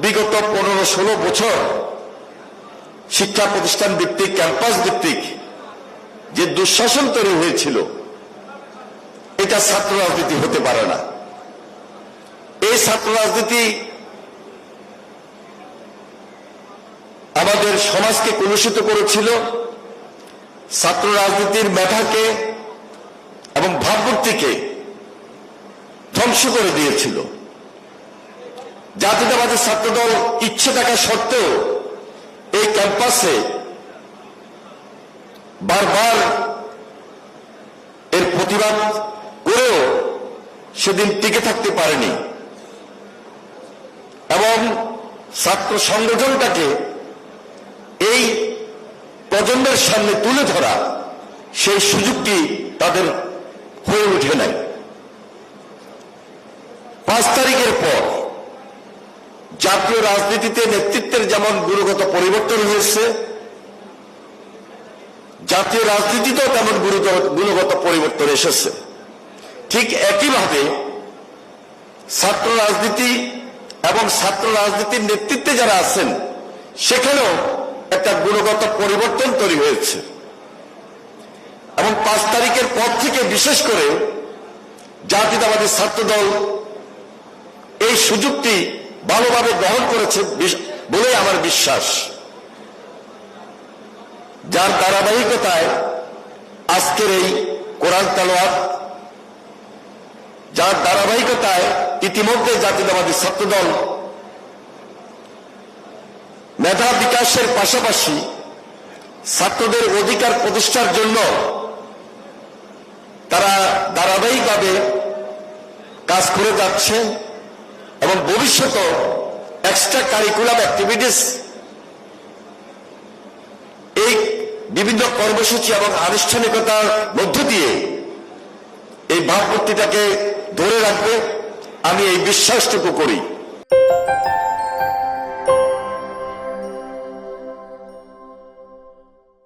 বিগত পনেরো ষোলো বছর শিক্ষা প্রতিষ্ঠান ভিত্তিক, ক্যাম্পাস ভিত্তিক যে দুঃশাসন তৈরি হয়েছিল, এটা ছাত্র রাজনীতি হতে পারে না। এই ছাত্র রাজনীতি আমাদের সমাজকে কলুষিত করেছিল, ছাত্র রাজনীতির মেধাকে এবং ভাবমূর্তিকে ধ্বংস করে দিয়েছিল। জাতীয়তাবাদী ছাত্রদল ইচ্ছে থাকা সত্ত্বেও এই ক্যাম্পাসে বারবার এর প্রতিবাদ করেও সেদিন টিকে থাকতে পারেনি। এবং ছাত্র সংগঠনটাকে এই প্রজন্মের সামনে তুলে ধরা সেই সুযোগটি তাদের হয়ে ওঠে নাই। পাঁচ তারিখের পর জাতীয় রাজনীতিতে নেতৃত্বের যেমন গুণগত পরিবর্তন হয়েছে, জাতীয় রাজনীতিতেও তেমন গুণগত পরিবর্তন এসেছে। ঠিক একইভাবে ছাত্র রাজনীতি এবং ছাত্র রাজনীতির নেতৃত্বে যারা আছেন, সেখানেও একটা গুণগত পরিবর্তন তৈরি হয়েছে। এবং পাঁচ তারিখের পর থেকে বিশেষ করে জাতীয়তাবাদী ছাত্রদল এই সুযোগটি ভালোভাবে গ্রহণ করেছে বলে আমার বিশ্বাস। যার ধারাবাহিকতায় আজকের এই কোরআন তালোয়াত যার ধারাবাহিকতায় ইতিমধ্যে জাতীয়তাবাদী ছাত্রদল মেধা বিকাশের পাশাপাশি ছাত্রদের অধিকার প্রতিষ্ঠার জন্য তারা ধারাবাহিকভাবে কাজ করে যাচ্ছে। এবং ভবিষ্যতে এক্সট্রা কারিকুলাম অ্যাক্টিভিটিস এই বিভিন্ন কর্মসূচি এবং আনুষ্ঠানিকতার মধ্য দিয়ে এই ভাবমূর্তিটাকে ধরে রাখবে। আমি এই বিশ্বাসটুকু করি।